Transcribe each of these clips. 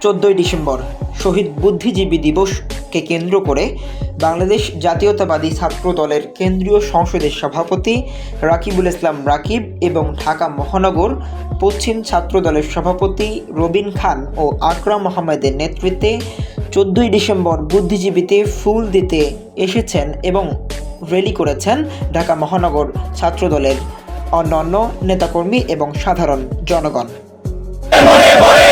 চোদ্দোই ডিসেম্বর, শহীদ বুদ্ধিজীবী দিবসকে কেন্দ্র করে বাংলাদেশ জাতীয়তাবাদী ছাত্র দলের কেন্দ্রীয় সংসদের সভাপতি রাকিবুল ইসলাম রাকিব এবং ঢাকা মহানগর পশ্চিম ছাত্র দলের সভাপতি রবিন খান ও আকরাম আহমেদের নেতৃত্বে চোদ্দোই ডিসেম্বর বুদ্ধিজীবীতে ফুল দিতে এসেছেন এবং র্যালি করেছেন ঢাকা মহানগর ছাত্র দলের অন্যান্য নেতাকর্মী এবং সাধারণ জনগণ। ভরে ভরে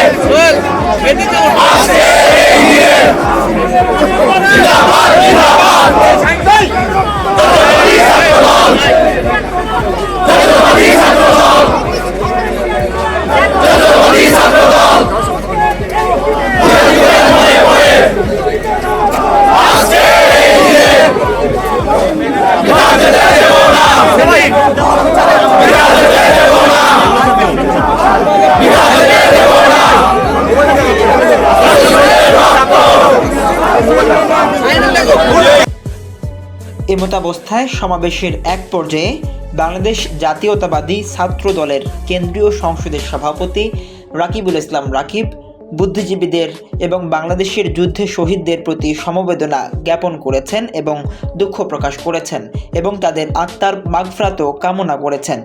এমতাবস্থায় সমাবেশের এক পর্যায়ে বাংলাদেশ জাতীয়তাবাদী ছাত্র দলের কেন্দ্রীয় সংসদের সভাপতি রাকিবুল ইসলাম রাকিব, বুদ্ধিজীবীদের এবং বাংলাদেশের যুদ্ধে শহীদদের প্রতি সমবেদনা জ্ঞাপন করেছেন এবং দুঃখ প্রকাশ করেছেন এবং তাদের আত্মার মাগফ্রাতও কামনা করেছেন।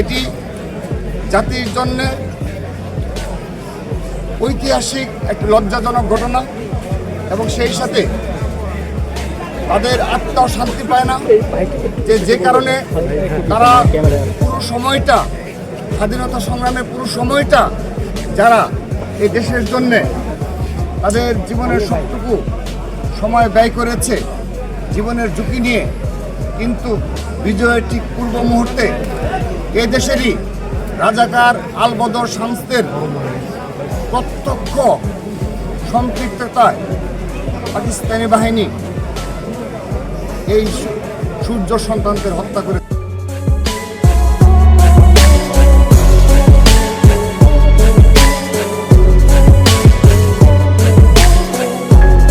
এটি জাতির জন্য ঐতিহাসিক একটি লজ্জাজনক ঘটনা এবং সেই সাথে তাদের আত্মাও শান্তি পায় না। যে যে কারণে তারা পুরো সময়টা, স্বাধীনতা সংগ্রামের পুরো সময়টা যারা এই দেশের জন্যে তাদের জীবনের সবটুকু সময় ব্যয় করেছে, জীবনের ঝুঁকি নিয়ে, কিন্তু বিজয়ের ঠিক পূর্ব মুহূর্তে এ দেশেরই রাজাকার আলবদর শামসদের প্রত্যক্ষ সম্পৃক্ততায় পাকিস্তানি বাহিনী এই সূর্য সন্তানদের হত্যা করে